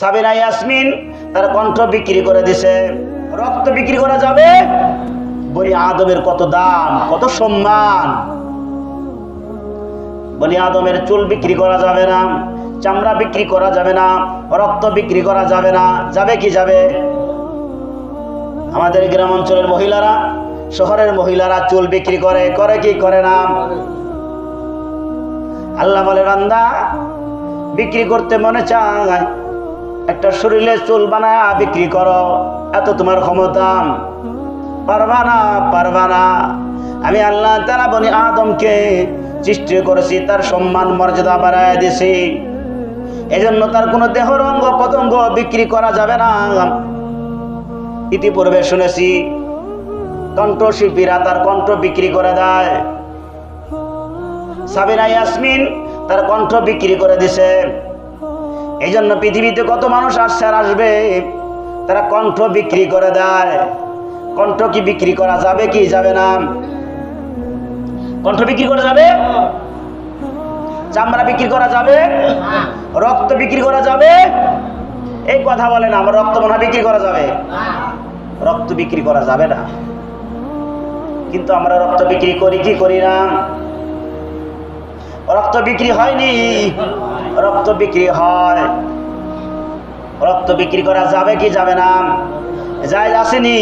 সাবিনা ইয়াসমিন তার কণ্ঠ বিক্রি করে দিছে। রক্ত বিক্রি করা যাবে? বলি আদমের কত দাম, কত সম্মান। বলি আদমের চুল বিক্রি করা যাবে না, চামড়া বিক্রি করা যাবে না, রক্ত বিক্রি করা যাবে না, যাবে কি যাবে? আমাদের গ্রাম অঞ্চলের মহিলারা, শহরের মহিলারা চুল বিক্রি করে করে কি, করে না? আল্লাহ বলে, বান্দা, বিক্রি করতে মনে চায় একটা শরীরে চুল বানায় বিক্রি করো, এত তোমার ক্ষমতা। পারবা না পারবা না। আমি আল্লাহ তারা বনি আদমকে সৃষ্টি করেছি, তার সম্মান, মর্যাদা বাড়ায় দিছি এজন্য তার কোনো দেহর অঙ্গ পতঙ্গ বিক্রি করা যাবে না। ইতিপূর্বে শুনেছি, কণ্ঠশিল্পীরা তার কণ্ঠ বিক্রি করে দেয়। সাবিনা ইয়াসমিন তার কণ্ঠ বিক্রি করে দিছে। এই জন্য পৃথিবীতে কত মানুষ আসছে আর আসবে? তারা কণ্ঠ বিক্রি করে দেয়। কণ্ঠ কি বিক্রি করা যাবে কি যাবে না? কণ্ঠ বিক্রি করা যাবে? চামড়া বিক্রি করা যাবে? রক্ত বিক্রি করা যাবে? এই কথা বলে না, আমার রক্ত মনে বিক্রি করা যাবে। রক্ত বিক্রি করা যাবে না। কিন্তু আমরা রক্ত বিক্রি করি, কি করি না? রক্ত বিক্রি হয়নি। রক্ত বিক্রি হয়। রক্ত বিক্রি করা যাবে কি যাবে না? যায় আসেনি।